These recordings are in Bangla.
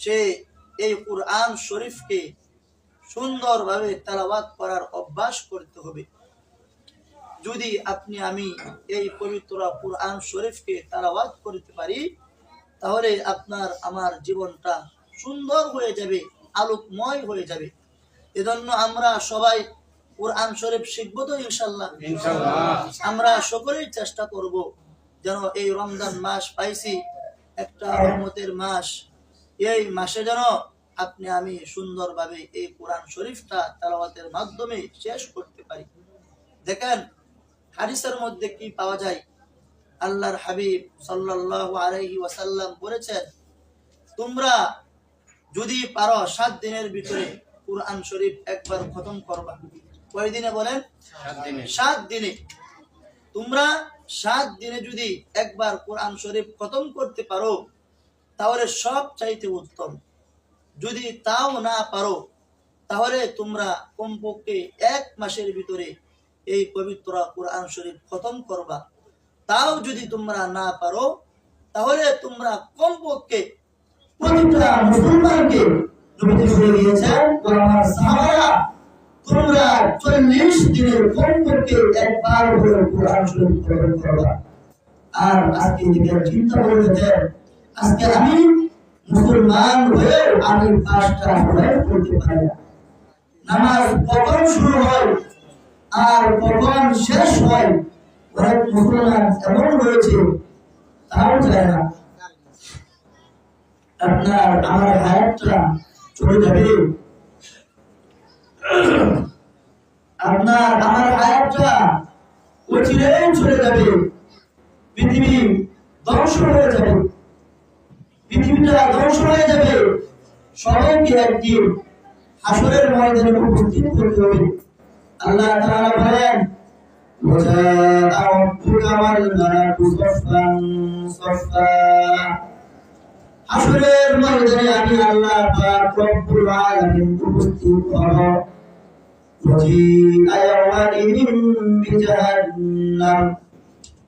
সে এই কোরআন শরীফকে সুন্দরভাবে তালাবাত করার অভ্যাস করতে হবে। যদি আপনি আমি এই পবিত্র কোরআন শরীফকে তালাবাত করতে পারি তাহলে আপনার আমার জীবনটা সুন্দর হয়ে যাবে আলোকময় হয়ে যাবে। এজন্য আমরা সবাই কোরআন শরীফ শিখব তো ইনশাল্লাহ আমরা সকলেই চেষ্টা করব যেন এই রমজান মাস পাইছি একটা রহমতের মাস এই মাসে যেন আপনি আমি সুন্দরভাবে এই কোরআন শরীফটা তালাওয়াতের মাধ্যমে শেষ করতে পারি। দেখেন হাদিসের মধ্যে কি পাওয়া যায়? আল্লাহর হাবিব সাল্লাল্লাহু আলাইহি ওয়াসাল্লাম বলেছেন তোমরা যদি পারো সাত দিনের ভিতরে কোরআন শরীফ একবার খতম করবা। কয় দিনে বলেন? সাত দিনে। তোমরা সাত দিনে যদি একবার কোরআন শরীফ খতম করতে পারো তাহলে সব চাইতে উত্তম। যদি তাও না পারো, তাহলে তোমরা কমপক্ষে এক মাসের ভিতরে এই পবিত্র কোরআন শরীফ খতম করবা। তাও যদি তোমরা না পারো, তাহলে তোমরা কমপক্ষে প্রতিটা মুসলমানকে আর আজকে চিন্তা করে দেখেন আজকে আমি মুসলমান হয়ে আমি পাঁচটা হয়ে পড়তে পারি। নামাজ কখন শুরু হয় আর কখন শেষ হয়, অনেক মুসলমান এমন রয়েছে তাও না। আপনার আমার হায়াতটা চলে যাবে। আপনার আমার হায়াতটা অচিরেই চলে যাবে। পৃথিবী ধ্বংস হয়ে যাবে। পৃথিবীটা ধ্বংস হয়ে যাবে। সবাইকে একদিন হাসরের ময়দানে উপস্থিত করতে হবে। আল্লাহ তাআলা বলেন হাসরের ময়দানে আমি আল্লাহ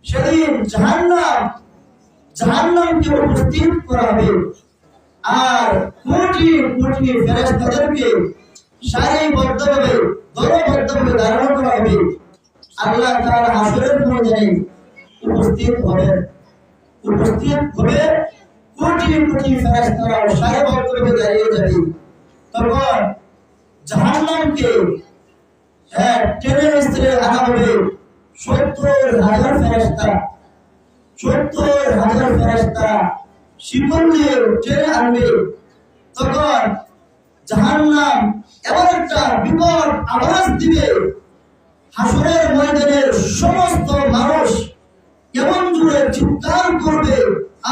সেদিন জাহান্নাম জাহান্নামকে উপস্থিত করা হবে। আর কোটি কোটি ফেরেশতাদেরকে সারিবদ্ধভাবে, দলবদ্ধভাবে ধারণ করা হবে। আল্লাহ তাআলা হাসরের ময়দানে উপস্থিত হবেন। উপস্থিত হবে কোটি কোটি ফেরেশতারা সারিবদ্ধভাবে দাঁড়িয়ে যাবে। তখন জাহান্নামকে হ্যাঁ টেনে মিস্ত্রে আনা হবে সত্তর হাজার ফেরেশতা। সত্তর হাজার ফেরেশতা শিকল দিয়ে টেনে আনবে তখন জাহান্নাম এমন একটা বিপদ আওয়াজ দিবে। হাসরের ময়দানের সমস্ত মানুষ এমন জুড়ে চিৎকার করবে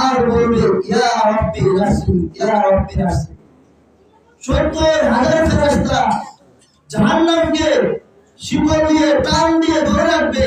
আর বলবে, ইয়া রব্বি নাসি ইয়া রব্বি নাসি সত্তর হাজার ফেরেশতা জাহান্নামকে শিকল দিয়ে টান দিয়ে ধরে রাখবে।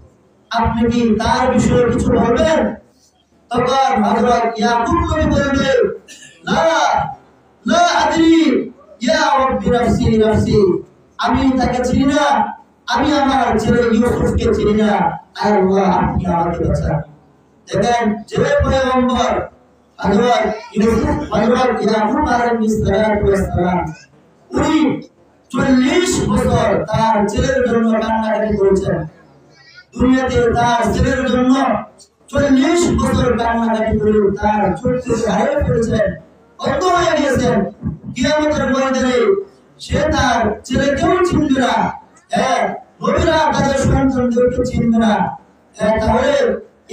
আপনি কি তার বিষয়ে কিছু বলবেন? তখন হযরত ইয়াকুব নবী বলবে লা লা আদরি, ইয়া রাব্বি নাফসি আমি তাকে চিনি না, আমি আমার ছেলে ইউসুফকে চিনি না। আয় আল্লাহ, আপনি আমাকে বাঁচান? দেখেন যে পয়গম্বর, হযরত ইউসুফ, হযরত ইয়াকুব আলাইহিস ওয়াস সালাম, উনি চল্লিশ বছর তার ছেলের জন্য কান্নাকাটি করেছেন। দুনিয়াতে তার ছেলের জন্য চল্লিশ বছর কান্নাকাটি তার হারিয়ে ফেলেছেন হয়ে গিয়েছেন কিয়ামতের ময়দানে সে তার চিনবে না। নবীরা তাদের সন্তানদেরকে চিনবে না। তাহলে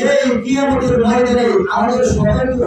এই কিয়ামতের ময়দানে আমাদের সবাইকে